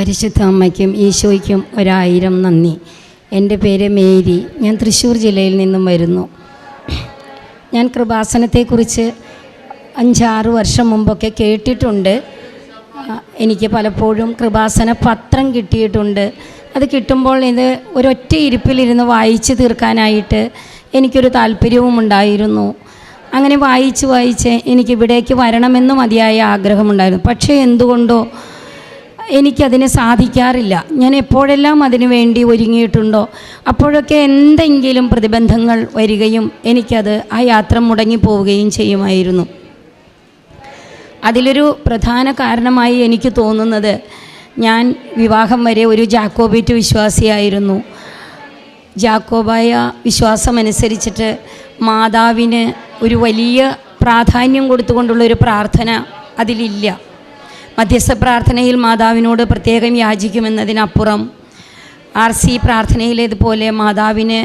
പരിശുദ്ധ അമ്മയ്ക്കും ഈശോയ്ക്കും ഒരായിരം നന്ദി. എന്റെ പേര് മേരി. ഞാൻ തൃശ്ശൂർ ജില്ലയിൽ നിന്നും വരുന്നു. ഞാൻ കൃപാസനത്തെക്കുറിച്ച് അഞ്ചാറ് വർഷം മുമ്പൊക്കെ കേട്ടിട്ടുണ്ട്. എനിക്ക് പലപ്പോഴും കൃപാസന പത്രം കിട്ടിയിട്ടുണ്ട്. അത് കിട്ടുമ്പോൾ ഇത് ഒരൊറ്റ ഇരിപ്പിലിരുന്ന് വായിച്ച് തീർക്കാനായിട്ട് എനിക്കൊരു താല്പര്യവും ഉണ്ടായിരുന്നു. അങ്ങനെ വായിച്ച് വായിച്ച് എനിക്ക് ഇവിടേക്ക് വരണമെന്ന് മതിയായ ആഗ്രഹമുണ്ടായിരുന്നു. പക്ഷേ എന്തുകൊണ്ടോ എനിക്കതിന് സാധിക്കാറില്ല. ഞാൻ എപ്പോഴെല്ലാം അതിനു വേണ്ടി ഒരുങ്ങിയിട്ടുണ്ടോ അപ്പോഴൊക്കെ എന്തെങ്കിലും പ്രതിബന്ധങ്ങൾ വരികയും എനിക്കത് ആ യാത്ര മുടങ്ങിപ്പോവുകയും ചെയ്യുമായിരുന്നു. അതിലൊരു പ്രധാന കാരണമായി എനിക്ക് തോന്നുന്നത് ഞാൻ വിവാഹം വരെ ഒരു ജാക്കോബിറ്റ് വിശ്വാസിയായിരുന്നു. ജാക്കോബായ വിശ്വാസമനുസരിച്ചിട്ട് മാതാവിന് ഒരു വലിയ പ്രാധാന്യം കൊടുത്തുകൊണ്ടുള്ളൊരു പ്രാർത്ഥന അതിലില്ല. മധ്യസ്ഥ പ്രാർത്ഥനയിൽ മാതാവിനോട് പ്രത്യേകം യാചിക്കുമെന്നതിനപ്പുറം ആർ സി പ്രാർത്ഥനയിലേതുപോലെ മാതാവിന്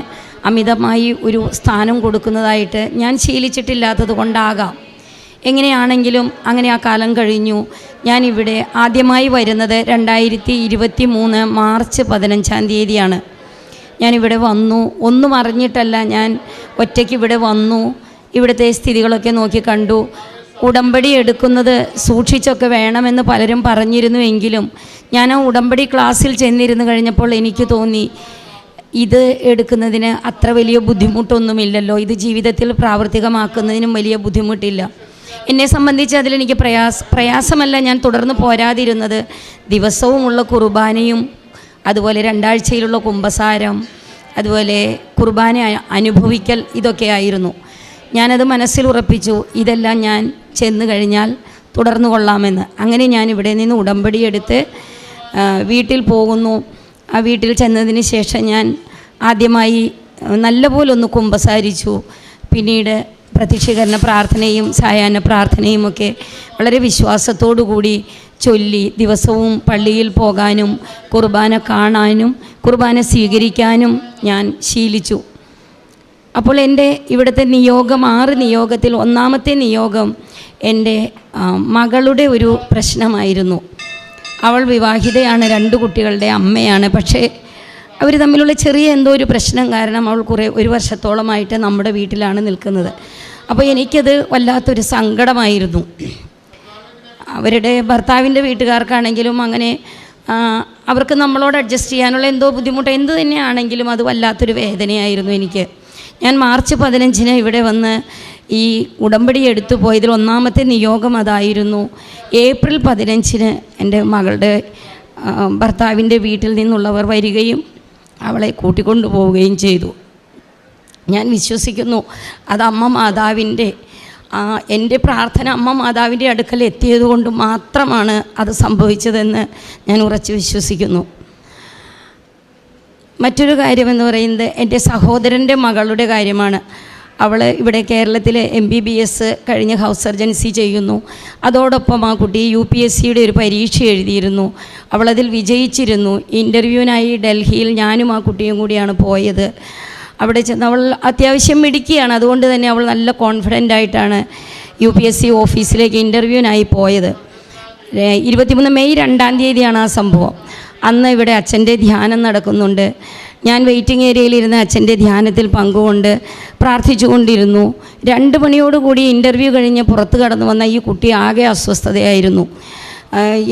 അമിതമായി ഒരു സ്ഥാനം കൊടുക്കുന്നതായിട്ട് ഞാൻ ശീലിച്ചിട്ടില്ലാത്തത് കൊണ്ടാകാം എങ്ങനെയാണെങ്കിലും അങ്ങനെ ആ കാലം കഴിഞ്ഞു. ഞാനിവിടെ ആദ്യമായി വരുന്നത് രണ്ടായിരത്തി ഇരുപത്തി മൂന്ന് മാർച്ച് പതിനഞ്ചാം തീയതിയാണ്. ഞാനിവിടെ വന്നു. ഒന്നും അറിഞ്ഞിട്ടല്ല ഞാൻ ഒറ്റയ്ക്ക് ഇവിടെ വന്നു. ഇവിടുത്തെ സ്ഥിതികളൊക്കെ നോക്കി കണ്ടു. ഉടമ്പടി എടുക്കുന്നത് സൂക്ഷിച്ചൊക്കെ വേണമെന്ന് പലരും പറഞ്ഞിരുന്നുവെങ്കിലും ഞാൻ ആ ഉടമ്പടി ക്ലാസ്സിൽ ചെന്നിരുന്നു കഴിഞ്ഞപ്പോൾ എനിക്ക് തോന്നി ഇത് എടുക്കുന്നതിന് അത്ര വലിയ ബുദ്ധിമുട്ടൊന്നുമില്ലല്ലോ. ഇത് ജീവിതത്തിൽ പ്രാവർത്തികമാക്കുന്നതിനും വലിയ ബുദ്ധിമുട്ടില്ല. എന്നെ സംബന്ധിച്ച് അതിലെനിക്ക് പ്രയാസ പ്രയാസമല്ല ഞാൻ തുടർന്ന് പോരാതിരുന്നത്. ദിവസവുമുള്ള കുർബാനയും അതുപോലെ രണ്ടാഴ്ചയിലുള്ള കുംഭസാരം അതുപോലെ കുർബാന അനുഭവിക്കൽ അനുഭവിക്കൽ ഇതൊക്കെയായിരുന്നു. ഞാനത് മനസ്സിൽ ഉറപ്പിച്ചു ഇതെല്ലാം ഞാൻ ചെന്ന് കഴിഞ്ഞാൽ തുടർന്നു കൊള്ളാമെന്ന്. അങ്ങനെ ഞാൻ ഇവിടെ നിന്ന് ഉടമ്പടി എടുത്ത് വീട്ടിൽ പോകുന്നു. ആ വീട്ടിൽ ചെന്നതിന് ശേഷം ഞാൻ ആദ്യമായി നല്ലപോലെ ഒന്ന് കുമ്പസാരിച്ചു. പിന്നീട് പ്രത്യക്ഷീകരണ പ്രാർത്ഥനയും സായാഹ്ന പ്രാർത്ഥനയും ഒക്കെ വളരെ വിശ്വാസത്തോടു കൂടി ചൊല്ലി ദിവസവും പള്ളിയിൽ പോകാനും കുർബാന കാണാനും കുർബാന സ്വീകരിക്കാനും ഞാൻ ശീലിച്ചു. അപ്പോൾ എന്റെ ഇവിടുത്തെ നിയോഗം ആറ് നിയോഗത്തിൽ ഒന്നാമത്തെ നിയോഗം എന്റെ മകളുടെ ഒരു പ്രശ്നമായിരുന്നു. അവൾ വിവാഹിതയാണ് രണ്ട് കുട്ടികളുടെ അമ്മയാണ്. പക്ഷേ അവർ തമ്മിലുള്ള ചെറിയ എന്തോ ഒരു പ്രശ്നം കാരണം അവൾ കുറേ ഒരു വർഷത്തോളമായിട്ട് നമ്മുടെ വീട്ടിലാണ് നിൽക്കുന്നത്. അപ്പോൾ എനിക്കത് വല്ലാത്തൊരു സങ്കടമായിരുന്നു. അവരുടെ ഭർത്താവിന്റെ വീട്ടുകാർക്കാണെങ്കിലും അങ്ങനെ അവർക്ക് നമ്മളോട് അഡ്ജസ്റ്റ് ചെയ്യാനുള്ള എന്തോ ബുദ്ധിമുട്ട് എന്ത് തന്നെയാണെങ്കിലും അത് വല്ലാത്തൊരു വേദനയായിരുന്നു എനിക്ക്. ഞാൻ മാർച്ച് പതിനഞ്ചിന് ഇവിടെ വന്ന് ഈ ഉടമ്പടി എടുത്തു പോയതിൽ ഒന്നാമത്തെ നിയോഗം അതായിരുന്നു. ഏപ്രിൽ പതിനഞ്ചിന് എന്റെ മകളുടെ ഭർത്താവിന്റെ വീട്ടിൽ നിന്നുള്ളവർ വരികയും അവളെ കൂട്ടിക്കൊണ്ടു പോവുകയും ചെയ്തു. ഞാൻ വിശ്വസിക്കുന്നു അത് അമ്മ മാതാവിന്റെ എന്റെ പ്രാർത്ഥന അമ്മ മാതാവിന്റെ അടുക്കൽ എത്തിയത് കൊണ്ട് മാത്രമാണ് അത് സംഭവിച്ചതെന്ന് ഞാൻ ഉറച്ചു വിശ്വസിക്കുന്നു. മറ്റൊരു കാര്യമെന്ന് പറയുന്നത് എന്റെ സഹോദരന്റെ മകളുടെ കാര്യമാണ്. അവൾ ഇവിടെ കേരളത്തിലെ എം ബി ബി എസ് കഴിഞ്ഞ് ഹൗസ് സർജൻസി ചെയ്യുന്നു. അതോടൊപ്പം ആ കുട്ടി യു പി എസ് സിയുടെ ഒരു പരീക്ഷ എഴുതിയിരുന്നു. അവളതിൽ വിജയിച്ചിരുന്നു. ഇന്റർവ്യൂവിനായി ഡൽഹിയിൽ ഞാനും ആ കുട്ടിയും കൂടിയാണ് പോയത്. അവിടെ ചെന്ന് അവൾ അത്യാവശ്യം മിടുക്കിയാണ്. അതുകൊണ്ട് തന്നെ അവൾ നല്ല കോൺഫിഡന്റ് ആയിട്ടാണ് യു പി എസ് സി ഓഫീസിലേക്ക് ഇന്റർവ്യൂവിനായി പോയത്. ഇരുപത്തിമൂന്ന് മെയ് രണ്ടാം തീയതിയാണ് ആ സംഭവം. അന്ന് ഇവിടെ അച്ഛന്റെ ധ്യാനം നടക്കുന്നുണ്ട്. ഞാൻ വെയിറ്റിംഗ് ഏരിയയിലിരുന്ന് അച്ഛന്റെ ധ്യാനത്തിൽ പങ്കുകൊണ്ട് പ്രാർത്ഥിച്ചുകൊണ്ടിരുന്നു. രണ്ട് മണിയോടുകൂടി ഇന്റർവ്യൂ കഴിഞ്ഞ് പുറത്ത് കടന്നു വന്ന ഈ കുട്ടി ആകെ അസ്വസ്ഥതയായിരുന്നു.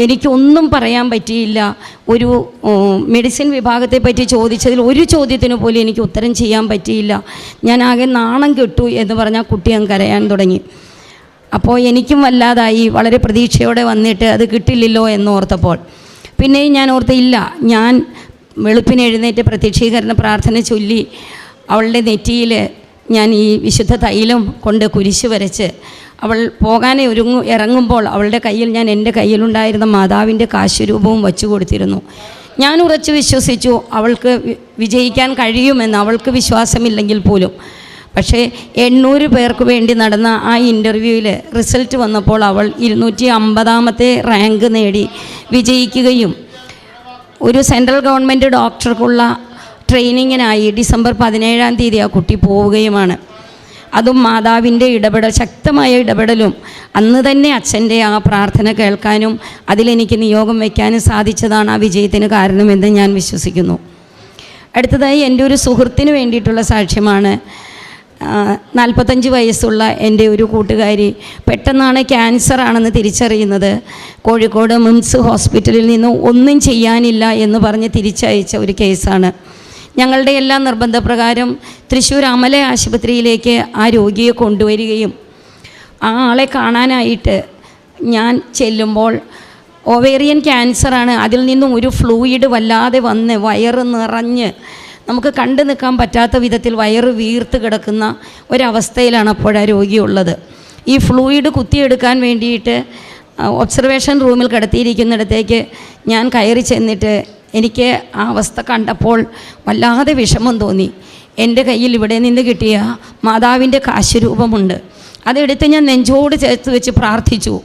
എനിക്കൊന്നും പറയാൻ പറ്റിയില്ല. ഒരു മെഡിസിൻ വിഭാഗത്തെ പറ്റി ചോദിച്ചതിൽ ഒരു ചോദ്യത്തിന് പോലും എനിക്ക് ഉത്തരം ചെയ്യാൻ പറ്റിയില്ല. ഞാൻ ആകെ നാണം കെട്ടു എന്ന് പറഞ്ഞാൽ കുട്ടി അങ്ങ് കരയാൻ തുടങ്ങി. അപ്പോൾ എനിക്കും വല്ലാതായി. വളരെ പ്രതീക്ഷയോടെ വന്നിട്ട് അത് കിട്ടില്ലല്ലോ എന്നോർത്തപ്പോൾ പിന്നെയും ഞാൻ ഓർത്ത് ഇല്ല. ഞാൻ വെളുപ്പിന് എഴുന്നേറ്റ് പ്രത്യക്ഷീകരണ പ്രാർത്ഥന ചൊല്ലി അവളുടെ നെറ്റിയിൽ ഞാൻ ഈ വിശുദ്ധ തൈലം കൊണ്ട് കുരിശ് വരച്ച് അവൾ പോകാനേ ഒരുങ്ങു ഇറങ്ങുമ്പോൾ അവളുടെ കയ്യിൽ ഞാൻ എന്റെ കയ്യിലുണ്ടായിരുന്ന മാതാവിന്റെ കാശുരൂപവും വച്ചു കൊടുത്തിരുന്നു. ഞാൻ ഉറച്ചു വിശ്വസിച്ചു അവൾക്ക് വിജയിക്കാൻ കഴിയുമെന്ന്. അവൾക്ക് വിശ്വാസമില്ലെങ്കിൽ പോലും. പക്ഷേ എണ്ണൂറ് പേർക്ക് വേണ്ടി നടന്ന ആ ഇന്റർവ്യൂവിൽ റിസൾട്ട് വന്നപ്പോൾ അവൾ ഇരുന്നൂറ്റി അമ്പതാമത്തെ റാങ്ക് നേടി. വിജയിക്കുകയും ഒരു സെൻട്രൽ ഗവൺമെന്റ് ഡോക്ടർക്കുള്ള ട്രെയിനിങ്ങിനായി ഡിസംബർ പതിനേഴാം തീയതി ആ കുട്ടി പോവുകയുമാണ്. അതും മാതാവിന്റെ ഇടപെടൽ ശക്തമായ ഇടപെടലും അന്ന് തന്നെ അച്ഛന്റെ ആ പ്രാർത്ഥന കേൾക്കാനും അതിലെനിക്ക് നിയോഗം വയ്ക്കാനും സാധിച്ചതാണ് ആ വിജയത്തിന് കാരണമെന്ന് ഞാൻ വിശ്വസിക്കുന്നു. അടുത്തതായി എന്റെ ഒരു സുഹൃത്തിന് വേണ്ടിയിട്ടുള്ള സാക്ഷ്യമാണ് നാൽപ്പത്തഞ്ച് വയസ്സുള്ള എന്റെ ഒരു കൂട്ടുകാരി പെട്ടെന്നാണ് ക്യാൻസർ ആണെന്ന് തിരിച്ചറിയുന്നത്. കോഴിക്കോട് മിംസ് ഹോസ്പിറ്റലിൽ നിന്ന് ഒന്നും ചെയ്യാനില്ല എന്ന് പറഞ്ഞ് തിരിച്ചയച്ച ഒരു കേസാണ്. ഞങ്ങളുടെ എല്ലാ നിർബന്ധപ്രകാരം തൃശ്ശൂർ അമല ആശുപത്രിയിലേക്ക് ആ രോഗിയെ കൊണ്ടുവരികയും ആ ആളെ കാണാനായിട്ട് ഞാൻ ചെല്ലുമ്പോൾ ഓവേറിയൻ ക്യാൻസറാണ് അതിൽ നിന്നും ഒരു ഫ്ലൂയിഡ് വല്ലാതെ വന്ന് വയറ് നിറഞ്ഞ് നമുക്ക് കണ്ടു നിൽക്കാൻ പറ്റാത്ത വിധത്തിൽ വയറ് വീർത്ത് കിടക്കുന്ന ഒരവസ്ഥയിലാണ് അപ്പോൾ ആ രോഗിയുള്ളത്. ഈ ഫ്ലൂയിഡ് കുത്തിയെടുക്കാൻ വേണ്ടിയിട്ട് ഒബ്സർവേഷൻ റൂമിൽ കിടത്തിയിരിക്കുന്നിടത്തേക്ക് ഞാൻ കയറി ചെന്നിട്ട് എനിക്ക് ആ അവസ്ഥ കണ്ടപ്പോൾ വല്ലാതെ വിഷമം തോന്നി. എന്റെ കയ്യിൽ ഇവിടെ നിന്ന് കിട്ടിയ മാതാവിന്റെ കാശുരൂപമുണ്ട്. അതെടുത്ത് ഞാൻ നെഞ്ചോട് ചേർത്ത് വെച്ച് പ്രാർത്ഥിച്ചു.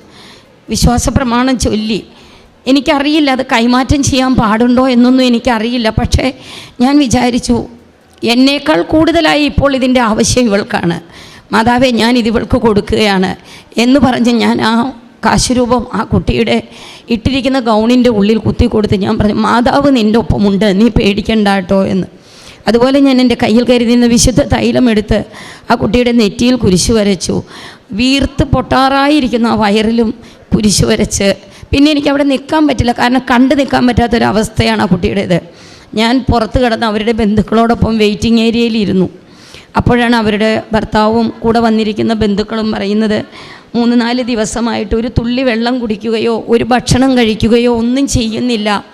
വിശ്വാസ പ്രമാണം ചൊല്ലി. എനിക്കറിയില്ല അത് കൈമാറ്റം ചെയ്യാൻ പാടുണ്ടോ എന്നൊന്നും എനിക്കറിയില്ല. പക്ഷേ ഞാൻ വിചാരിച്ചു എന്നേക്കാൾ കൂടുതലായി ഇപ്പോൾ ഇതിന്റെ ആവശ്യം ഇവൾക്കാണ്. മാതാവേ ഞാൻ ഇത് ഇവൾക്ക് കൊടുക്കുകയാണ് എന്ന് പറഞ്ഞ് ഞാൻ ആ കാശുരൂപം ആ കുട്ടിയുടെ ഇട്ടിരിക്കുന്ന ഗൗണിന്റെ ഉള്ളിൽ കുത്തി കൊടുത്ത് ഞാൻ പറഞ്ഞു മാതാവ് നിന്റെ ഒപ്പമുണ്ട് നീ പേടിക്കണ്ട കേട്ടോ എന്ന്. അതുപോലെ ഞാൻ എന്റെ കയ്യിൽ കരുതിയിരുന്ന വിശുദ്ധ തൈലം എടുത്ത് ആ കുട്ടിയുടെ നെറ്റിയിൽ കുരിശു വരച്ചു. വീർത്ത് പൊട്ടാറായിരിക്കുന്ന ആ വയറിലും കുരിശു വരച്ച് പിന്നെ എനിക്ക് അവിടെ നിൽക്കാൻ പറ്റില്ല. കാരണം കണ്ടു നിൽക്കാൻ പറ്റാത്തൊരവസ്ഥയാണ് ആ കുട്ടിയുടേത്. ഞാൻ പുറത്ത് കിടന്ന് അവരുടെ ബന്ധുക്കളോടൊപ്പം വെയിറ്റിംഗ് ഏരിയയിലിരുന്നു അപ്പോഴാണ് അവരുടെ ഭർത്താവും കൂടെ വന്നിരിക്കുന്ന ബന്ധുക്കളും പറയുന്നത് മൂന്ന് നാല് ദിവസമായിട്ട് ഒരു തുള്ളി വെള്ളം കുടിക്കുകയോ ഒരു ഭക്ഷണം കഴിക്കുകയോ ഒന്നും ചെയ്യുന്നില്ല.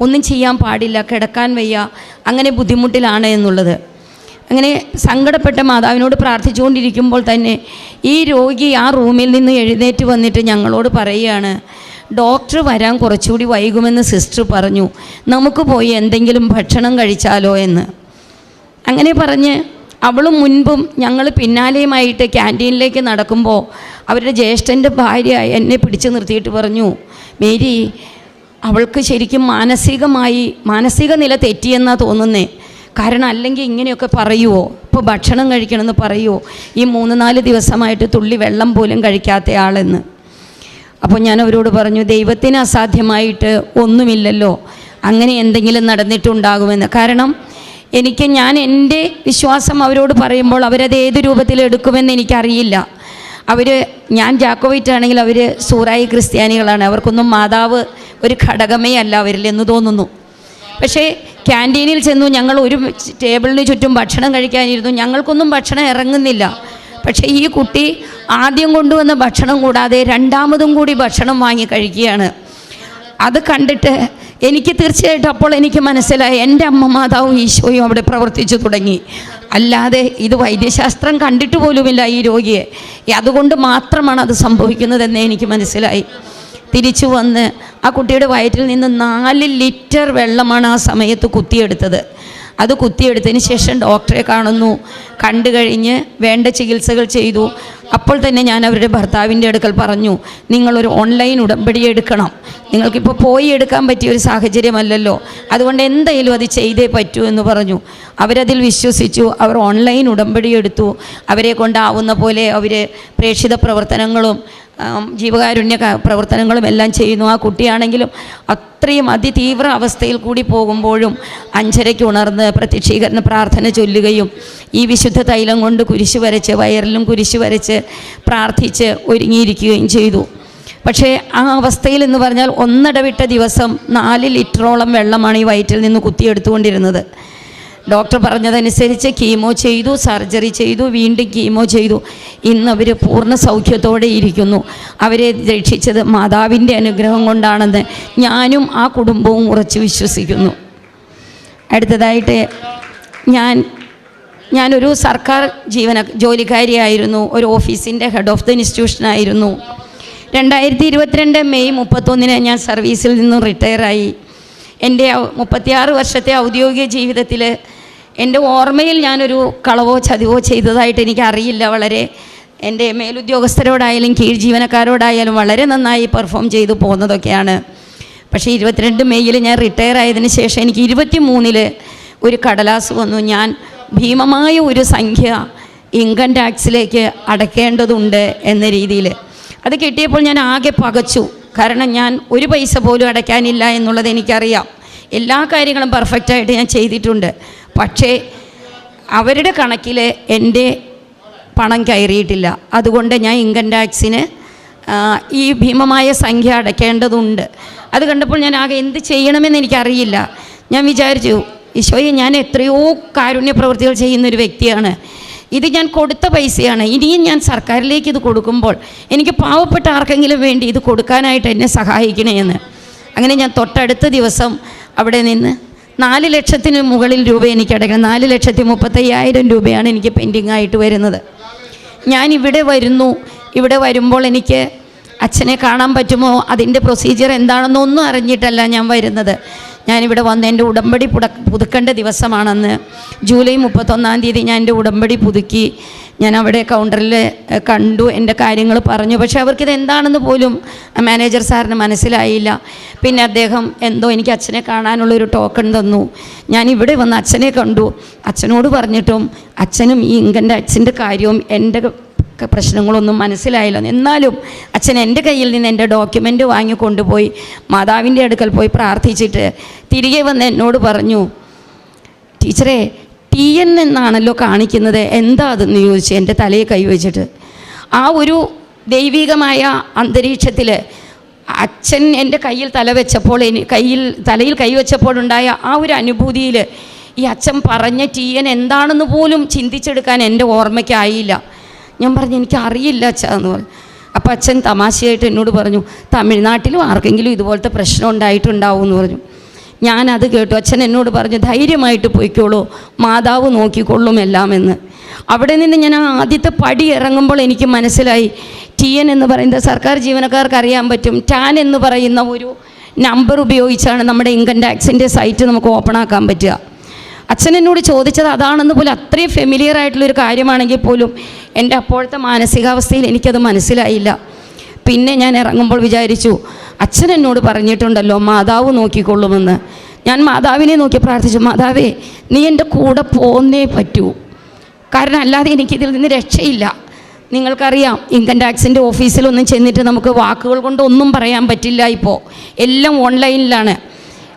ഒന്നും ചെയ്യാൻ പാടില്ല. കിടക്കാൻ വയ്യ. അങ്ങനെ ബുദ്ധിമുട്ടിലാണ് എന്നുള്ളത്. അങ്ങനെ സങ്കടപ്പെട്ട മാതാവിനോട് പ്രാർത്ഥിച്ചുകൊണ്ടിരിക്കുമ്പോൾ തന്നെ ഈ രോഗി ആ റൂമിൽ നിന്ന് എഴുന്നേറ്റ് വന്നിട്ട് ഞങ്ങളോട് പറയുകയാണ് ഡോക്ടർ വരാൻ കുറച്ചുകൂടി വൈകുമെന്ന് സിസ്റ്റർ പറഞ്ഞു. നമുക്ക് പോയി എന്തെങ്കിലും ഭക്ഷണം കഴിച്ചാലോ എന്ന്. അങ്ങനെ പറഞ്ഞ് അവളും മുൻപും ഞങ്ങൾ പിന്നാലെയുമായിട്ട് ക്യാന്റീനിലേക്ക് നടക്കുമ്പോൾ അവരുടെ ജ്യേഷ്ഠന്റെ ഭാര്യ എന്നെ പിടിച്ചു നിർത്തിയിട്ട് പറഞ്ഞു മേരി അവൾക്ക് ശരിക്കും മാനസികമായി മാനസിക നില തെറ്റിയെന്നാണ് തോന്നുന്നേ. കാരണം അല്ലെങ്കിൽ ഇങ്ങനെയൊക്കെ പറയുമോ ഇപ്പോൾ ഭക്ഷണം കഴിക്കണമെന്ന് പറയുമോ ഈ മൂന്ന് നാല് ദിവസമായിട്ട് തുള്ളി വെള്ളം പോലും കഴിക്കാത്ത ആളെന്ന്. അപ്പോൾ ഞാൻ അവരോട് പറഞ്ഞു ദൈവത്തിന് അസാധ്യമായിട്ട് ഒന്നുമില്ലല്ലോ. അങ്ങനെ എന്തെങ്കിലും നടന്നിട്ടുണ്ടാകുമെന്ന്. കാരണം എനിക്ക് ഞാൻ എന്റെ വിശ്വാസം അവരോട് പറയുമ്പോൾ അവരത് ഏത് രൂപത്തിൽ എടുക്കുമെന്ന് എനിക്കറിയില്ല. അവർ ഞാൻ ജാക്കോവൈറ്റ് ആണെങ്കിൽ അവർ സൂറായി ക്രിസ്ത്യാനികളാണ്. അവർക്കൊന്നും മാതാവ് ഒരു ഘടകമേ അല്ല അവരിൽ എന്ന് തോന്നുന്നു. പക്ഷേ ക്യാന്റീനിൽ ചെന്നു ഞങ്ങൾ ഒരു ടേബിളിന് ചുറ്റും ഭക്ഷണം കഴിക്കാനിരുന്നു. ഞങ്ങൾക്കൊന്നും ഭക്ഷണം ഇറങ്ങുന്നില്ല. പക്ഷേ ഈ കുട്ടി ആദ്യം കൊണ്ടുവന്ന ഭക്ഷണം കൂടാതെ രണ്ടാമതും കൂടി ഭക്ഷണം വാങ്ങി കഴിക്കുകയാണ്. അത് കണ്ടിട്ട് എനിക്ക് തീർച്ചയായിട്ടും അപ്പോൾ എനിക്ക് മനസ്സിലായി എന്റെ അമ്മ മാതാവും ഈശോയും അവിടെ പ്രവർത്തിച്ചു തുടങ്ങി. അല്ലാതെ ഇത് വൈദ്യശാസ്ത്രം കണ്ടിട്ട് പോലുമില്ല ഈ രോഗിയെ. അതുകൊണ്ട് മാത്രമാണ് അത് സംഭവിക്കുന്നതെന്ന് എനിക്ക് മനസ്സിലായി. തിരിച്ചു വന്ന് ആ കുട്ടിയുടെ വയറ്റിൽ നിന്ന് നാല് ലിറ്റർ വെള്ളമാണ് ആ സമയത്ത് കുത്തിയെടുത്തത്. അത് കുത്തിയെടുത്തതിന് ശേഷം ഡോക്ടറെ കാണുന്നു. കണ്ടു കഴിഞ്ഞ് വേണ്ട ചികിത്സകൾ ചെയ്തു. അപ്പോൾ തന്നെ ഞാൻ അവരുടെ ഭർത്താവിന്റെ അടുക്കൽ പറഞ്ഞു നിങ്ങളൊരു ഓൺലൈൻ ഉടമ്പടി എടുക്കണം. നിങ്ങൾക്കിപ്പോൾ പോയി എടുക്കാൻ പറ്റിയ ഒരു സാഹചര്യമല്ലല്ലോ. അതുകൊണ്ട് എന്തായാലും അത് ചെയ്തേ പറ്റൂ എന്ന് പറഞ്ഞു. അവരതിൽ വിശ്വസിച്ചു. അവർ ഓൺലൈൻ ഉടമ്പടി എടുത്തു. അവരെ കൊണ്ടാവുന്ന പോലെ അവർ പ്രേക്ഷിത പ്രവർത്തനങ്ങളും ജീവകാരുണ്യ പ്രവർത്തനങ്ങളും എല്ലാം ചെയ്യുന്നു. ആ കുട്ടിയാണെങ്കിലും അത്രയും അതിതീവ്ര അവസ്ഥയിൽ കൂടി പോകുമ്പോഴും അഞ്ചരയ്ക്ക് ഉണർന്ന് പ്രത്യക്ഷീകരണ പ്രാർത്ഥന ചൊല്ലുകയും ഈ വിശുദ്ധ തൈലം കൊണ്ട് കുരിശു വരച്ച് വയറിലും കുരിശു വരച്ച് പ്രാർത്ഥിച്ച് ഒരുങ്ങിയിരിക്കുകയും ചെയ്തു. പക്ഷേ ആ അവസ്ഥയിൽ എന്ന് പറഞ്ഞാൽ ഒന്നിടവിട്ട ദിവസം നാല് ലിറ്ററോളം വെള്ളമാണ് ഈ വയറ്റിൽ നിന്ന് കുത്തിയെടുത്തുകൊണ്ടിരുന്നത്. ഡോക്ടർ പറഞ്ഞതനുസരിച്ച് കീമോ ചെയ്തു സർജറി ചെയ്തു വീണ്ടും കീമോ ചെയ്തു. ഇന്ന് അവർ പൂർണ സൗഖ്യത്തോടെ ഇരിക്കുന്നു. അവരെ രക്ഷിച്ചത് മാതാവിന്റെ അനുഗ്രഹം കൊണ്ടാണെന്ന് ഞാനും ആ കുടുംബവും ഉറച്ചു വിശ്വസിക്കുന്നു. അടുത്തതായിട്ട് ഞാൻ ഞാനൊരു സർക്കാർ ജീവന ജോലിക്കാരിയായിരുന്നു. ഒരു ഓഫീസിന്റെ ഹെഡ് ഓഫ് ദ ഇൻസ്റ്റിറ്റ്യൂഷനായിരുന്നു. രണ്ടായിരത്തി ഇരുപത്തിരണ്ട് മെയ് മുപ്പത്തൊന്നിന് ഞാൻ സർവീസിൽ നിന്നും റിട്ടയറായി. എന്റെ മുപ്പത്തിയാറ് വർഷത്തെ ഔദ്യോഗിക ജീവിതത്തിൽ എന്റെ ഓർമ്മയിൽ ഞാനൊരു കളവോ ചതിവോ ചെയ്തതായിട്ട് എനിക്കറിയില്ല വളരെ. എന്റെ മേലുദ്യോഗസ്ഥരോടായാലും കീഴ് ജീവനക്കാരോടായാലും വളരെ നന്നായി പെർഫോം ചെയ്തു പോകുന്നതൊക്കെയാണ്. പക്ഷേ ഇരുപത്തിരണ്ട് മെയ്യിൽ ഞാൻ റിട്ടയർ ആയതിനു ശേഷം എനിക്ക് ഇരുപത്തി മൂന്നിൽ ഒരു കടലാസ് വന്നു. ഞാൻ ഭീമമായ ഒരു സംഖ്യ ഇൻകം ടാക്സിലേക്ക് അടയ്ക്കേണ്ടതുണ്ട് എന്ന രീതിയിൽ. അത് കിട്ടിയപ്പോൾ ഞാൻ ആകെ പകച്ചു. കാരണം ഞാൻ ഒരു പൈസ പോലും അടയ്ക്കാനില്ല എന്നുള്ളത് എനിക്കറിയാം. എല്ലാ കാര്യങ്ങളും പെർഫെക്റ്റായിട്ട് ഞാൻ ചെയ്തിട്ടുണ്ട്. പക്ഷേ അവരുടെ കണക്കിൽ എന്റെ പണം കയറിയിട്ടില്ല. അതുകൊണ്ട് ഞാൻ ഇൻകം ടാക്സിന് ഈ ഭീമമായ സംഖ്യ അടയ്ക്കേണ്ടതുണ്ട്. അത് കണ്ടപ്പോൾ ഞാൻ ആകെ എന്ത് ചെയ്യണമെന്ന് എനിക്കറിയില്ല. ഞാൻ വിചാരിച്ചു ഈശോയെ ഞാൻ എത്രയോ കാരുണ്യ പ്രവൃത്തികൾ ചെയ്യുന്നൊരു വ്യക്തിയാണ്. ഇത് ഞാൻ കൊടുത്ത പൈസയാണ്. ഇനിയും ഞാൻ സർക്കാരിലേക്ക് ഇത് കൊടുക്കുമ്പോൾ എനിക്ക് പാവപ്പെട്ട ആർക്കെങ്കിലും വേണ്ടി ഇത് കൊടുക്കാനായിട്ട് എന്നെ സഹായിക്കണേ എന്ന് അങ്ങനെ ഞാൻ തൊട്ടടുത്ത ദിവസം അവിടെ നിന്ന് നാല് ലക്ഷത്തിന് മുകളിൽ രൂപ എനിക്ക് അടയ്ക്കണം. നാല് ലക്ഷത്തി മുപ്പത്തയ്യായിരം രൂപയാണ് എനിക്ക് പെൻഡിങ് ആയിട്ട് വരുന്നത്. ഞാൻ ഇവിടെ വരുന്നു. ഇവിടെ വരുമ്പോൾ എനിക്ക് അച്ഛനെ കാണാൻ പറ്റുമോ? അതിന്റെ പ്രൊസീജിയർ എന്താണെന്നൊന്നും അറിഞ്ഞിട്ടല്ല ഞാൻ വരുന്നത്. ഞാനിവിടെ വന്ന് എന്റെ ഉടമ്പടി പുട പുതുക്കേണ്ട ദിവസമാണെന്ന് ജൂലൈ മുപ്പത്തൊന്നാം തീയതി ഞാൻ എന്റെ ഉടമ്പടി പുതുക്കി. ഞാൻ അവിടെ കൗണ്ടറിൽ കണ്ടു എന്റെ കാര്യങ്ങൾ പറഞ്ഞു. പക്ഷേ അവർക്കിത് എന്താണെന്ന് പോലും മാനേജർ സാറിന് മനസ്സിലായില്ല. പിന്നെ അദ്ദേഹം എന്തോ എനിക്ക് അച്ഛനെ കാണാനുള്ളൊരു ടോക്കൺ തന്നു. ഞാൻ ഇവിടെ വന്ന് അച്ഛനെ കണ്ടു. അച്ഛനോട് പറഞ്ഞിട്ടും അച്ഛനും ഈ ഇങ്കന്റെ അച്ഛന്റെ കാര്യവും എന്റെ പ്രശ്നങ്ങളൊന്നും മനസ്സിലായില്ല. എന്നാലും അച്ഛൻ എന്റെ കയ്യിൽ നിന്ന് എന്റെ ഡോക്യുമെന്റ് വാങ്ങി കൊണ്ടുപോയി മാതാവിന്റെ അടുക്കൽ പോയി പ്രാർത്ഥിച്ചിട്ട് തിരികെ വന്ന് എന്നോട് പറഞ്ഞു ടീച്ചറെ ടി എൻ എന്നാണല്ലോ കാണിക്കുന്നത്. എന്താ അതെന്ന് ചോദിച്ചു എന്റെ തലയെ കൈവച്ചിട്ട്. ആ ഒരു ദൈവികമായ അന്തരീക്ഷത്തിൽ അച്ഛൻ എന്റെ കയ്യിൽ തല വെച്ചപ്പോൾ കയ്യിൽ തലയിൽ കൈവച്ചപ്പോഴുണ്ടായ ആ ഒരു അനുഭൂതിയിൽ ഈ അച്ഛൻ പറഞ്ഞ ടി എൻ എന്താണെന്ന് പോലും ചിന്തിച്ചെടുക്കാൻ എന്റെ ഓർമ്മയ്ക്കായില്ല. ഞാൻ പറഞ്ഞു എനിക്ക് അറിയില്ല അച്ഛ എന്ന് പറഞ്ഞു. അപ്പം അച്ഛൻ തമാശയായിട്ട് എന്നോട് പറഞ്ഞു തമിഴ്നാട്ടിലും ആർക്കെങ്കിലും ഇതുപോലത്തെ പ്രശ്നം ഉണ്ടായിട്ടുണ്ടാവും എന്ന് പറഞ്ഞു. ഞാനത് കേട്ടു. അച്ഛൻ എന്നോട് പറഞ്ഞു ധൈര്യമായിട്ട് പോയിക്കോളൂ മാതാവ് നോക്കിക്കൊള്ളും എല്ലാം എന്ന്. അവിടെ നിന്ന് ഞാൻ ആദ്യത്തെ പടി ഇറങ്ങുമ്പോൾ എനിക്ക് മനസ്സിലായി ടി എൻ എന്ന് പറയുന്നത് സർക്കാർ ജീവനക്കാർക്ക് അറിയാൻ പറ്റും. ടാൻ എന്ന് പറയുന്ന ഒരു നമ്പർ ഉപയോഗിച്ചാണ് നമ്മുടെ ഇൻകം ടാക്സിന്റെ സൈറ്റ് നമുക്ക് ഓപ്പൺ ആക്കാൻ പറ്റുക. അച്ഛൻ എന്നോട് ചോദിച്ചത് അതാണെന്ന് പോലും അത്രയും ഫെമിലിയർ ആയിട്ടുള്ളൊരു കാര്യമാണെങ്കിൽ പോലും എന്റെ അപ്പോഴത്തെ മാനസികാവസ്ഥയിൽ എനിക്കത് മനസ്സിലായില്ല. പിന്നെ ഞാൻ ഇറങ്ങുമ്പോൾ വിചാരിച്ചു അച്ഛൻ എന്നോട് പറഞ്ഞിട്ടുണ്ടല്ലോ മാതാവ് നോക്കിക്കൊള്ളുമെന്ന്. ഞാൻ മാതാവിനെ നോക്കി പ്രാർത്ഥിച്ചു മാതാവേ നീ എന്റെ കൂടെ പോന്നേ പറ്റൂ. കാരണം അല്ലാതെ എനിക്കിതിൽ നിന്ന് രക്ഷയില്ല. നിങ്ങൾക്കറിയാം ഇൻകം ടാക്സിന്റെ ഓഫീസിലൊന്നും ചെന്നിട്ട് നമുക്ക് വാക്കുകൾ കൊണ്ട് ഒന്നും പറയാൻ പറ്റില്ല ഇപ്പോൾ എല്ലാം ഓൺലൈനിലാണ്.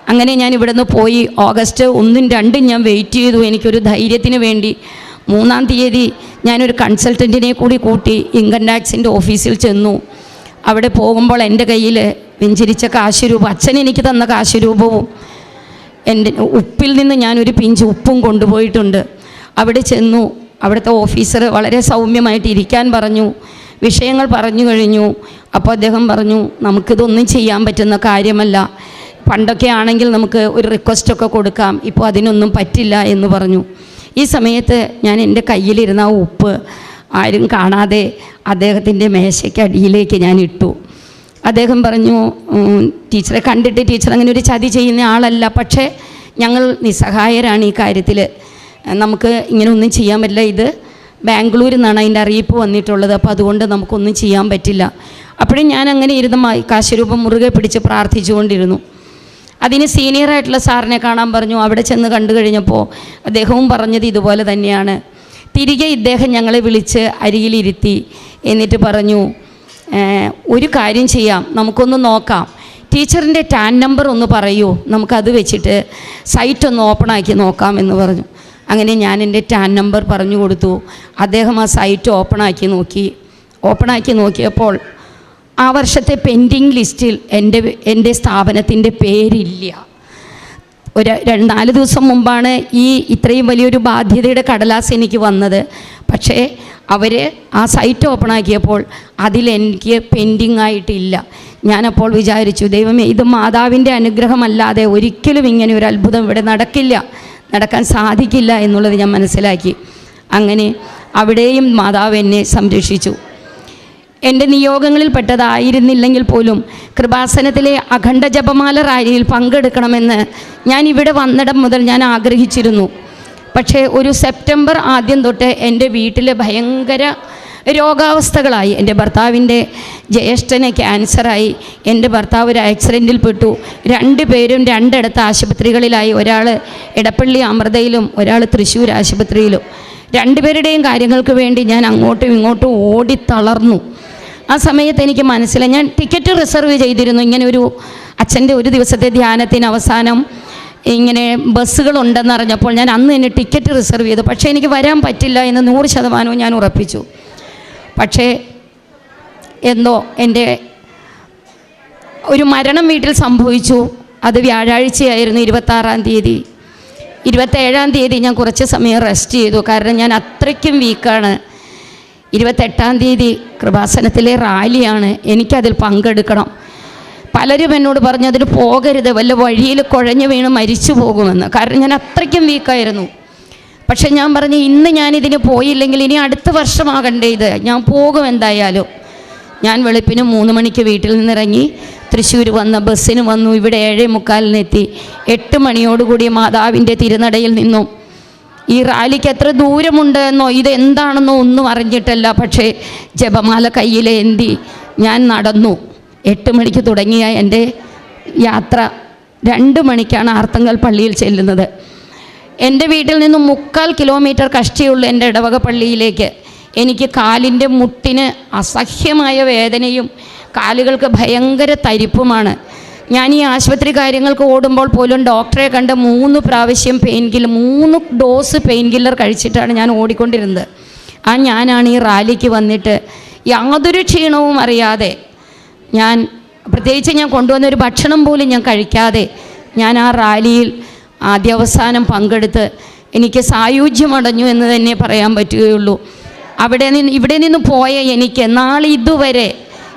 അങ്ങനെ ഞാൻ ഇവിടെ നിന്ന് പോയി. ഓഗസ്റ്റ് ഒന്നും രണ്ടും ഞാൻ വെയിറ്റ് ചെയ്തു. എനിക്കൊരു ധൈര്യത്തിന് വേണ്ടി മൂന്നാം തീയതി ഞാനൊരു കൺസൾട്ടന്റിനെ കൂടി കൂട്ടി ഇൻകം ടാക്സിന്റെ ഓഫീസിൽ ചെന്നു. അവിടെ പോകുമ്പോൾ എന്റെ കയ്യിൽ വെഞ്ചരിച്ച കാശ് രൂപം അച്ഛൻ എനിക്ക് തന്ന കാശ് രൂപവും എന്റെ ഉപ്പിൽ നിന്ന് ഞാനൊരു പിഞ്ച് ഉപ്പും കൊണ്ടുപോയിട്ടുണ്ട്. അവിടെ ചെന്നു. അവിടുത്തെ ഓഫീസർ വളരെ സൗമ്യമായിട്ട് ഇരിക്കാൻ പറഞ്ഞു. വിഷയങ്ങൾ പറഞ്ഞു കഴിഞ്ഞു. അപ്പോൾ അദ്ദേഹം പറഞ്ഞു നമുക്കിതൊന്നും ചെയ്യാൻ പറ്റുന്ന കാര്യമല്ല. പണ്ടൊക്കെ ആണെങ്കിൽ നമുക്ക് ഒരു റിക്വസ്റ്റൊക്കെ കൊടുക്കാം. ഇപ്പോൾ അതിനൊന്നും പറ്റില്ല എന്ന് പറഞ്ഞു. ഈ സമയത്ത് ഞാൻ എന്റെ കയ്യിലിരുന്ന ആ ഉപ്പ് ആരും കാണാതെ അദ്ദേഹത്തിന്റെ മേശയ്ക്ക് അടിയിലേക്ക് ഞാൻ ഇട്ടു. അദ്ദേഹം പറഞ്ഞു ടീച്ചറെ കണ്ടിട്ട് ടീച്ചർ അങ്ങനെ ഒരു ചതി ചെയ്യുന്ന ആളല്ല. പക്ഷേ ഞങ്ങൾ നിസ്സഹായരാണ് ഈ കാര്യത്തിൽ നമുക്ക് ഇങ്ങനെ ഒന്നും ചെയ്യാൻ പറ്റില്ല. ഇത് ബാംഗ്ലൂരിൽ നിന്നാണ് അതിന്റെ അറിയിപ്പ് വന്നിട്ടുള്ളത്. അപ്പോൾ അതുകൊണ്ട് നമുക്കൊന്നും ചെയ്യാൻ പറ്റില്ല. അപ്പോഴും ഞാൻ അങ്ങനെ ഇരുന്ന് കാശരൂപം മുറുകെ പിടിച്ച് പ്രാർത്ഥിച്ചുകൊണ്ടിരുന്നു. അതിന് സീനിയറായിട്ടുള്ള സാറിനെ കാണാൻ പറഞ്ഞു. അവിടെ ചെന്ന് കണ്ടു കഴിഞ്ഞപ്പോൾ അദ്ദേഹവും പറഞ്ഞത് ഇതുപോലെ തന്നെയാണ്. തിരികെ ഇദ്ദേഹം ഞങ്ങളെ വിളിച്ച് അരികിലിരുത്തി എന്നിട്ട് പറഞ്ഞു ഒരു കാര്യം ചെയ്യാം നമുക്കൊന്ന് നോക്കാം. ടീച്ചറിന്റെ ടാൻ നമ്പർ ഒന്ന് പറയൂ. നമുക്കത് വെച്ചിട്ട് സൈറ്റ് ഒന്ന് ഓപ്പൺ ആക്കി നോക്കാം എന്ന് പറഞ്ഞു. അങ്ങനെ ഞാൻ എന്റെ ടാൻ നമ്പർ പറഞ്ഞു കൊടുത്തു. അദ്ദേഹം ആ സൈറ്റ് ഓപ്പൺ ആക്കി നോക്കി. ഓപ്പൺ ആക്കി നോക്കിയപ്പോൾ ആ വർഷത്തെ പെൻഡിങ് ലിസ്റ്റിൽ എന്റെ എന്റെ സ്ഥാപനത്തിന്റെ പേരില്ല. ഒരു രണ്ട് നാല് ദിവസം മുമ്പാണ് ഈ ഇത്രയും വലിയൊരു ബാധ്യതയുടെ കടലാസ് എനിക്ക് വന്നത്. പക്ഷേ അവർ ആ സൈറ്റ് ഓപ്പൺ ആക്കിയപ്പോൾ അതിലെനിക്ക് പെൻഡിങ് ആയിട്ടില്ല. ഞാനപ്പോൾ വിചാരിച്ചു ദൈവമേ ഇത് മാതാവിന്റെ അനുഗ്രഹമല്ലാതെ ഒരിക്കലും ഇങ്ങനെ ഒരു അത്ഭുതം ഇവിടെ നടക്കില്ല. നടക്കാൻ സാധിക്കില്ല എന്നുള്ളത് ഞാൻ മനസ്സിലാക്കി. അങ്ങനെ അവിടെയും മാതാവ് എന്നെ സംരക്ഷിച്ചു. എന്റെ നിയോഗങ്ങളിൽ പെട്ടതായിരുന്നില്ലെങ്കിൽ പോലും കൃപാസനത്തിലെ അഖണ്ഡ ജപമാല റാലിയിൽ പങ്കെടുക്കണമെന്ന് ഞാൻ ഇവിടെ വന്നിടം മുതൽ ഞാൻ ആഗ്രഹിച്ചിരുന്നു. പക്ഷേ ഒരു സെപ്റ്റംബർ ആദ്യം തൊട്ട് എന്റെ വീട്ടിൽ ഭയങ്കര രോഗാവസ്ഥകളായി. എന്റെ ഭർത്താവിന്റെ ജ്യേഷ്ഠന് ക്യാൻസറായി. എന്റെ ഭർത്താവ് ഒരു ആക്സിഡന്റിൽ പെട്ടു. രണ്ട് പേരും രണ്ടിടത്ത് ആശുപത്രികളിലായി. ഒരാൾ ഇടപ്പള്ളി അമൃതയിലും ഒരാൾ തൃശ്ശൂർ ആശുപത്രിയിലും. രണ്ടുപേരുടെയും കാര്യങ്ങൾക്ക് വേണ്ടി ഞാൻ അങ്ങോട്ടും ഇങ്ങോട്ടും ഓടി തളർന്നു. ആ സമയത്ത് എനിക്ക് മനസ്സിലായി. ഞാൻ ടിക്കറ്റ് റിസർവ് ചെയ്തിരുന്നു. ഇങ്ങനെ ഒരു അച്ഛന്റെ ഒരു ദിവസത്തെ ധ്യാനത്തിന് അവസാനം ഇങ്ങനെ ബസ്സുകളുണ്ടെന്ന് അറിഞ്ഞപ്പോൾ ഞാൻ അന്ന് തന്നെ ടിക്കറ്റ് റിസർവ് ചെയ്തു. പക്ഷേ എനിക്ക് വരാൻ പറ്റില്ല എന്ന് നൂറ് ശതമാനവും ഞാൻ ഉറപ്പിച്ചു. പക്ഷേ എന്തോ എന്റെ ഒരു മരണം വീട്ടിൽ സംഭവിച്ചു. അത് വ്യാഴാഴ്ചയായിരുന്നു ഇരുപത്താറാം തീയതി. ഇരുപത്തേഴാം തീയതി ഞാൻ കുറച്ച് സമയം റെസ്റ്റ് ചെയ്തു. കാരണം ഞാൻ അത്രയ്ക്കും വീക്കാണ് ഇരുപത്തെട്ടാം തീയതി കൃപാസനത്തിലെ റാലിയാണ് എനിക്കതിൽ പങ്കെടുക്കണം. പലരും എന്നോട് പറഞ്ഞു അതിന് പോകരുത് വല്ല വഴിയിൽ കുഴഞ്ഞു വീണ് മരിച്ചു പോകുമെന്ന്. കാരണം ഞാൻ അത്രയ്ക്കും വീക്കായിരുന്നു. പക്ഷെ ഞാൻ പറഞ്ഞു ഇന്ന് ഞാനിതിന് പോയില്ലെങ്കിൽ ഇനി അടുത്ത വർഷമാകണ്ടേ ഇത്. ഞാൻ പോകും എന്തായാലും. ഞാൻ വെളുപ്പിന് മൂന്ന് മണിക്ക് വീട്ടിൽ നിന്നിറങ്ങി തൃശ്ശൂർ വന്ന ബസ്സിന് വന്നു. ഇവിടെ ഏഴേ മുക്കാലിനെത്തി എട്ട് മണിയോടുകൂടി മാതാവിന്റെ തിരുനടയിൽ നിന്നും ഈ റാലിക്ക് എത്ര ദൂരമുണ്ട് എന്നോ ഇത് എന്താണെന്നോ ഒന്നും അറിഞ്ഞിട്ടല്ല. പക്ഷേ ജപമാല കയ്യിലേന്തി ഞാൻ നടന്നു. എട്ട് മണിക്ക് തുടങ്ങിയ എന്റെ യാത്ര രണ്ട് മണിക്കാണ് ആർത്തങ്കൽ പള്ളിയിൽ ചെല്ലുന്നത്. എന്റെ വീട്ടിൽ നിന്നും മുക്കാൽ കിലോമീറ്റർ കഷ്ടിയുള്ള എന്റെ ഇടവക പള്ളിയിലേക്ക് എനിക്ക് കാലിന്റെ മുട്ടിന് അസഹ്യമായ വേദനയും കാലുകൾക്ക് ഭയങ്കര തരിപ്പുമാണ്. ഞാൻ ഈ ആശുപത്രി കാര്യങ്ങൾക്ക് ഓടുമ്പോൾ പോലും ഡോക്ടറെ കണ്ട് മൂന്ന് പ്രാവശ്യം പെയിൻ കില്ലർ മൂന്ന് ഡോസ് പെയിൻ കില്ലർ കഴിച്ചിട്ടാണ് ഞാൻ ഓടിക്കൊണ്ടിരുന്നത്. ആ ഞാനാണ് ഈ റാലിക്ക് വന്നിട്ട് യാതൊരു ക്ഷീണവും അറിയാതെ ഞാൻ പ്രത്യേകിച്ച് ഞാൻ കൊണ്ടുവന്ന ഒരു ഭക്ഷണം പോലും ഞാൻ കഴിക്കാതെ ഞാൻ ആ റാലിയിൽ ആദ്യാവസാനം പങ്കെടുത്ത് എനിക്ക് സായുജ്യമടഞ്ഞു എന്ന് തന്നെ പറയാൻ പറ്റുകയുള്ളൂ. അവിടെ നിന്ന് ഇവിടെ നിന്ന് പോയ എനിക്ക് നാളെ ഇതുവരെ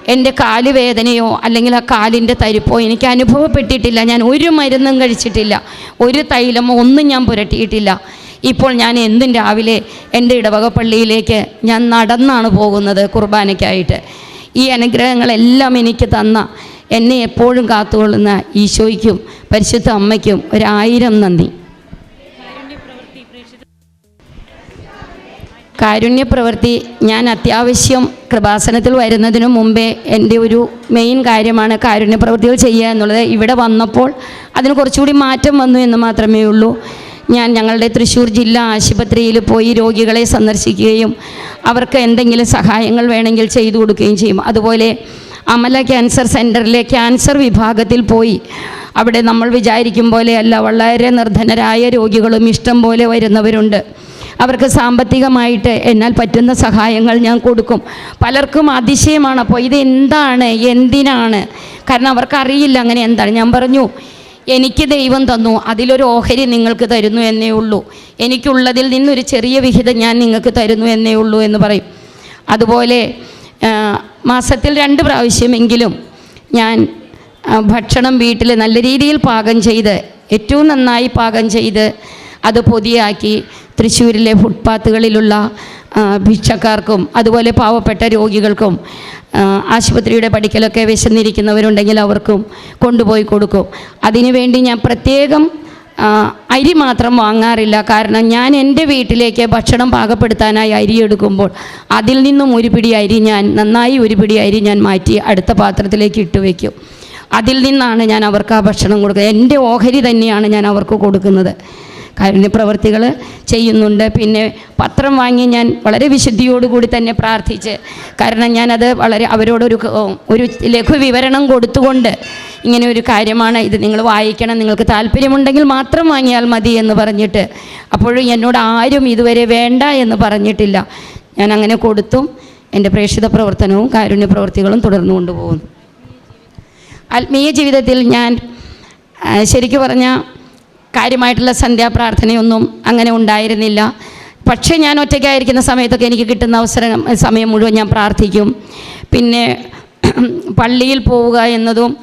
എന്റെ കാൽ വേദനയോ അല്ലെങ്കിൽ ആ കാലിന്റെ തരിപ്പോ എനിക്ക് അനുഭവപ്പെട്ടിട്ടില്ല. ഞാൻ ഒരു മരുന്നും കഴിച്ചിട്ടില്ല. ഒരു തൈലമോ ഒന്നും ഞാൻ പുരട്ടിയിട്ടില്ല. ഇപ്പോൾ ഞാൻ എന്തും രാവിലെ എന്റെ ഇടവക പള്ളിയിലേക്ക് ഞാൻ നടന്നാണ് പോകുന്നത് കുർബാനയ്ക്കായിട്ട്. ഈ അനുഗ്രഹങ്ങളെല്ലാം എനിക്ക് തന്ന എന്നെ എപ്പോഴും കാത്തുകൊള്ളുന്ന ഈശോയ്ക്കും പരിശുദ്ധ അമ്മയ്ക്കും ഒരായിരം നന്ദി. കാരുണ്യപ്രവൃത്തി ഞാൻ അത്യാവശ്യം കൃപാസനത്തിൽ വരുന്നതിനു മുമ്പേ എന്റെ ഒരു മെയിൻ കാര്യമാണ് കാരുണ്യപ്രവൃത്തികൾ ചെയ്യുക എന്നുള്ളത്. ഇവിടെ വന്നപ്പോൾ അതിന് കുറച്ചുകൂടി മാറ്റം വന്നു എന്ന് മാത്രമേ ഉള്ളൂ. ഞാൻ ഞങ്ങളുടെ തൃശ്ശൂർ ജില്ലാ ആശുപത്രിയിൽ പോയി രോഗികളെ സന്ദർശിക്കുകയും അവർക്ക് എന്തെങ്കിലും സഹായങ്ങൾ വേണമെങ്കിൽ ചെയ്തു കൊടുക്കുകയും ചെയ്യും. അതുപോലെ അമല ക്യാൻസർ സെന്ററിലെ ക്യാൻസർ വിഭാഗത്തിൽ പോയി. അവിടെ നമ്മൾ വിചാരിക്കും പോലെയല്ല വളരെ നിർധനരായ രോഗികളും ഇഷ്ടം പോലെ വരുന്നവരുണ്ട്. അവർക്ക് സാമ്പത്തികമായിട്ട് എന്നാൽ പറ്റുന്ന സഹായങ്ങൾ ഞാൻ കൊടുക്കും. പലർക്കും അതിശയമാണ് അപ്പോൾ ഇത് എന്താണ്? എന്തിനാണ്? കാരണം അവർക്കറിയില്ല അങ്ങനെ എന്താണ്. ഞാൻ പറഞ്ഞു എനിക്ക് ദൈവം തന്നു അതിലൊരു ഓഹരി നിങ്ങൾക്ക് തരുന്നു എന്നേ ഉള്ളൂ. എനിക്കുള്ളതിൽ നിന്നൊരു ചെറിയ വിഹിതം ഞാൻ നിങ്ങൾക്ക് തരുന്നു എന്നേ ഉള്ളൂ എന്ന് പറയും. അതുപോലെ മാസത്തിൽ രണ്ട് പ്രാവശ്യമെങ്കിലും ഞാൻ ഭക്ഷണം വീട്ടിൽ നല്ല രീതിയിൽ പാകം ചെയ്ത് ഏറ്റവും നന്നായി പാകം ചെയ്ത് അത് പൊതിയാക്കി തൃശ്ശൂരിലെ ഫുട്പാത്തുകളിലുള്ള ഭിക്ഷക്കാർക്കും അതുപോലെ പാവപ്പെട്ട രോഗികൾക്കും ആശുപത്രിയുടെ പടിക്കലൊക്കെ വിശന്നിരിക്കുന്നവരുണ്ടെങ്കിൽ അവർക്കും കൊണ്ടുപോയി കൊടുക്കും. അതിനുവേണ്ടി ഞാൻ പ്രത്യേകം അരി മാത്രം വാങ്ങാറില്ല. കാരണം ഞാൻ എന്റെ വീട്ടിലേക്ക് ഭക്ഷണം പാകപ്പെടുത്താനായി അരി എടുക്കുമ്പോൾ അതിൽ നിന്നും ഒരു പിടി അരി ഞാൻ നന്നായി ഒരു പിടി അരി ഞാൻ മാറ്റി അടുത്ത പാത്രത്തിലേക്ക് ഇട്ട് വയ്ക്കും അതിൽ നിന്നാണ് ഞാൻ അവർക്ക് ആ ഭക്ഷണം കൊടുക്കുന്നത്. എന്റെ ഓഹരി തന്നെയാണ് ഞാൻ അവർക്ക് കൊടുക്കുന്നത്. കാരുണ്യപ്രവർത്തികൾ ചെയ്യുന്നുണ്ട്. പിന്നെ പത്രം വാങ്ങി ഞാൻ വളരെ വിശുദ്ധിയോടുകൂടി തന്നെ പ്രാർത്ഥിച്ച് കാരണം ഞാനത് വളരെ അവരോടൊരു ഒരു ലഘു വിവരണം കൊടുത്തുകൊണ്ട് ഇങ്ങനെ ഒരു കാര്യമാണ് ഇത് നിങ്ങൾ വായിക്കണം നിങ്ങൾക്ക് താല്പര്യമുണ്ടെങ്കിൽ മാത്രം വാങ്ങിയാൽ മതി എന്ന് പറഞ്ഞിട്ട് അപ്പോഴും എന്നോട് ആരും ഇതുവരെ വേണ്ട എന്ന് പറഞ്ഞിട്ടില്ല. ഞാൻ അങ്ങനെ കൊടുത്തും എന്റെ പ്രേക്ഷിത പ്രവർത്തനവും കാരുണ്യ പ്രവർത്തികളും തുടർന്നു കൊണ്ടുപോകുന്നു. ആത്മീയ ജീവിതത്തിൽ ഞാൻ ശരിക്കു പറഞ്ഞാൽ കാര്യമായിട്ടുള്ള സന്ധ്യാപ്രാർത്ഥനയൊന്നും അങ്ങനെ ഉണ്ടായിരുന്നില്ല. പക്ഷേ ഞാൻ ഒറ്റയ്ക്കായിരിക്കുന്ന സമയത്തൊക്കെ എനിക്ക് കിട്ടുന്ന അവസരം സമയം മുഴുവൻ ഞാൻ പ്രാർത്ഥിക്കും. പിന്നെ പള്ളിയിൽ പോവുക എന്നതും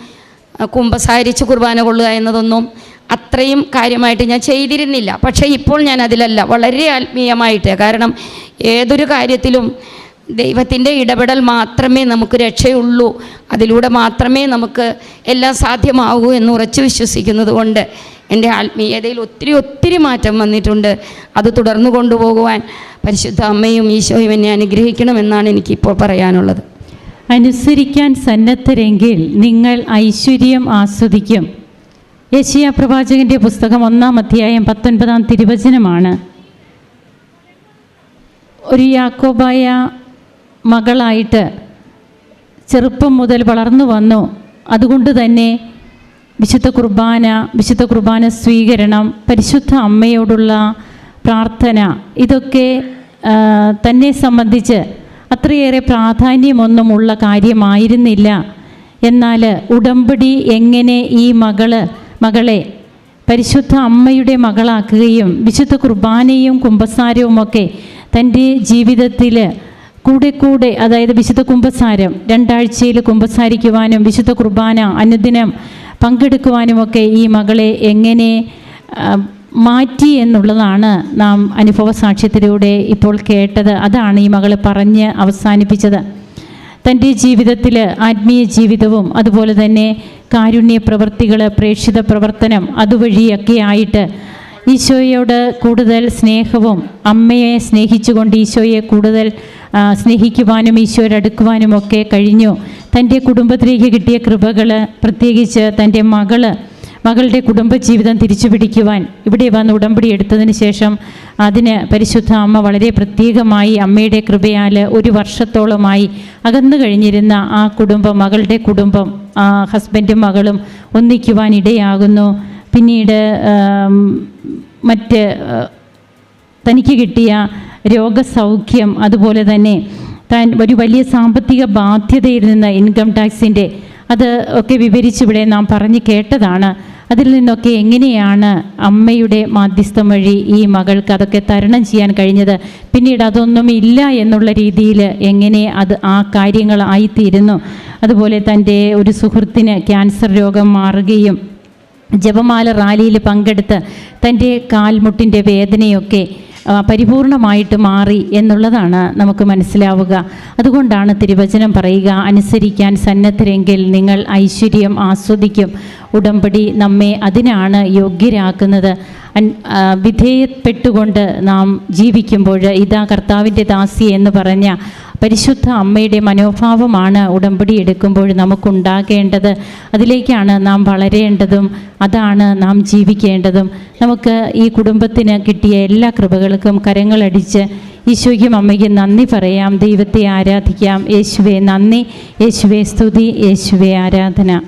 കുമ്പസാരിച്ച് കുർബാന കൊള്ളുക എന്നതൊന്നും അത്രയും കാര്യമായിട്ട് ഞാൻ ചെയ്തിരുന്നില്ല. പക്ഷേ ഇപ്പോൾ ഞാൻ അതിലല്ല വളരെ ആത്മീയമായിട്ട്. കാരണം ഏതൊരു കാര്യത്തിലും ദൈവത്തിന്റെ ഇടപെടൽ മാത്രമേ നമുക്ക് രക്ഷയുള്ളൂ. അതിലൂടെ മാത്രമേ നമുക്ക് എല്ലാം സാധ്യമാകൂ എന്ന് ഉറച്ചു വിശ്വസിക്കുന്നത് കൊണ്ട് എന്റെ ആത്മീയതയിൽ ഒത്തിരി ഒത്തിരി മാറ്റം വന്നിട്ടുണ്ട്. അത് തുടർന്നു കൊണ്ടുപോകുവാൻ പരിശുദ്ധ അമ്മയും ഈശോയും എന്നെ അനുഗ്രഹിക്കണമെന്നാണ് എനിക്കിപ്പോൾ പറയാനുള്ളത്. അനുസരിക്കാൻ സന്നദ്ധരെങ്കിൽ നിങ്ങൾ ഐശ്വര്യം ആസ്വദിക്കും. യശിയ പ്രവാചകന്റെ പുസ്തകം ഒന്നാം അധ്യായം പത്തൊൻപതാം തിരുവചനമാണ്. ഒരു യാക്കോബായ മകളായിട്ട് ചെറുപ്പം മുതൽ വളർന്നു വന്നു. അതുകൊണ്ട് തന്നെ വിശുദ്ധ കുർബാന വിശുദ്ധ കുർബാന സ്വീകരണം പരിശുദ്ധ അമ്മയോടുള്ള പ്രാർത്ഥന ഇതൊക്കെ തന്നെ സംബന്ധിച്ച് അത്രയേറെ പ്രാധാന്യമൊന്നുമുള്ള കാര്യമായിരുന്നില്ല. എന്നാൽ ഉടമ്പടി എങ്ങനെ ഈ മകൾ മകളെ പരിശുദ്ധ അമ്മയുടെ മകളാക്കുകയും വിശുദ്ധ കുർബാനയും കുമ്പസാരവുമൊക്കെ തന്റെ ജീവിതത്തിൽ കൂടെ കൂടെ അതായത് വിശുദ്ധ കുംഭസാരം രണ്ടാഴ്ചയിൽ കുംഭസാരിക്കുവാനും വിശുദ്ധ കുർബാന അനുദിനം പങ്കെടുക്കുവാനുമൊക്കെ ഈ മകളെ എങ്ങനെ മാറ്റി എന്നുള്ളതാണ് നാം അനുഭവ സാക്ഷ്യത്തിലൂടെ ഇപ്പോൾ കേട്ടത്. അതാണ് ഈ മകൾ പറഞ്ഞ് അവസാനിപ്പിച്ചത്. തന്റെ ജീവിതത്തിൽ ആത്മീയ ജീവിതവും അതുപോലെ തന്നെ കാരുണ്യ പ്രവർത്തികൾ പ്രേക്ഷിത പ്രവർത്തനം അതുവഴിയൊക്കെ ആയിട്ട് ഈശോയോട് കൂടുതൽ സ്നേഹവും അമ്മയെ സ്നേഹിച്ചുകൊണ്ട് ഈശോയെ കൂടുതൽ സ്നേഹിക്കുവാനും ഈശോയെ അടുക്കുവാനും ഒക്കെ കഴിഞ്ഞു. തന്റെ കുടുംബത്തിലേക്ക് കിട്ടിയ കൃപകൾ പ്രത്യേകിച്ച് തന്റെ മകൾ മകളുടെ കുടുംബജീവിതം തിരിച്ചു പിടിക്കുവാൻ ഇവിടെ വന്ന് ഉടമ്പടി എടുത്തതിന് ശേഷം അതിന് പരിശുദ്ധ അമ്മ വളരെ പ്രത്യേകമായി അമ്മയുടെ കൃപയാൽ ഒരു വർഷത്തോളമായി അകന്നു കഴിഞ്ഞിരുന്ന ആ കുടുംബം മകളുടെ കുടുംബം ഹസ്ബൻഡും മകളും ഒന്നിക്കുവാൻ ഇടയാകുന്നു പിന്നീട് മറ്റ് തനിക്ക് കിട്ടിയ രോഗസൗഖ്യം അതുപോലെ തന്നെ താൻ ഒരു വലിയ സാമ്പത്തിക ബാധ്യതയിൽ നിന്ന് ഇൻകം ടാക്സിന്റെ അത് ഒക്കെ വിവരിച്ചിവിടെ നാം പറഞ്ഞു കേട്ടതാണ്. അതിൽ നിന്നൊക്കെ എങ്ങനെയാണ് അമ്മയുടെ മാധ്യസ്ഥം വഴി ഈ മകൾക്ക് അതൊക്കെ തരണം ചെയ്യാൻ കഴിഞ്ഞത്? പിന്നീട് അതൊന്നും ഇല്ല എന്നുള്ള രീതിയിൽ എങ്ങനെ അത് ആ കാര്യങ്ങൾ ആയിത്തീരുന്നു? അതുപോലെ തന്റെ ഒരു സുഹൃത്തിന് ക്യാൻസർ രോഗം മാറുകയും ജപമാല റാലിയിൽ പങ്കെടുത്ത് തന്റെ കാൽമുട്ടിന്റെ വേദനയൊക്കെ പരിപൂർണമായിട്ട് മാറി എന്നുള്ളതാണ് നമുക്ക് മനസ്സിലാവുക. അതുകൊണ്ടാണ് തിരുവചനം പറയുക അനുസരിക്കാൻ സന്നദ്ധരെങ്കിൽ നിങ്ങൾ ഐശ്വര്യം ആസ്വദിക്കും. ഉടമ്പടി നമ്മെ അതിനാണ് യോഗ്യരാക്കുന്നത്. വിധേയപ്പെട്ടുകൊണ്ട് നാം ജീവിക്കുമ്പോൾ ഇതാ കർത്താവിന്റെ ദാസി എന്ന് പറഞ്ഞ പരിശുദ്ധ അമ്മയുടെ മനോഭാവമാണ് ഉടമ്പടി എടുക്കുമ്പോൾ നമുക്കുണ്ടാകേണ്ടത്. അതിലേക്കാണ് നാം വളരേണ്ടതും അതാണ് നാം ജീവിക്കേണ്ടതും. നമുക്ക് ഈ കുടുംബത്തിന് കിട്ടിയ എല്ലാ കൃപകൾക്കും കരങ്ങളടിച്ച് ഈശോയ്ക്കും അമ്മയ്ക്കും നന്ദി പറയാം. ദൈവത്തെ ആരാധിക്കാം. യേശുവെ നന്ദി. യേശുവെ സ്തുതി. യേശുവെ ആരാധന.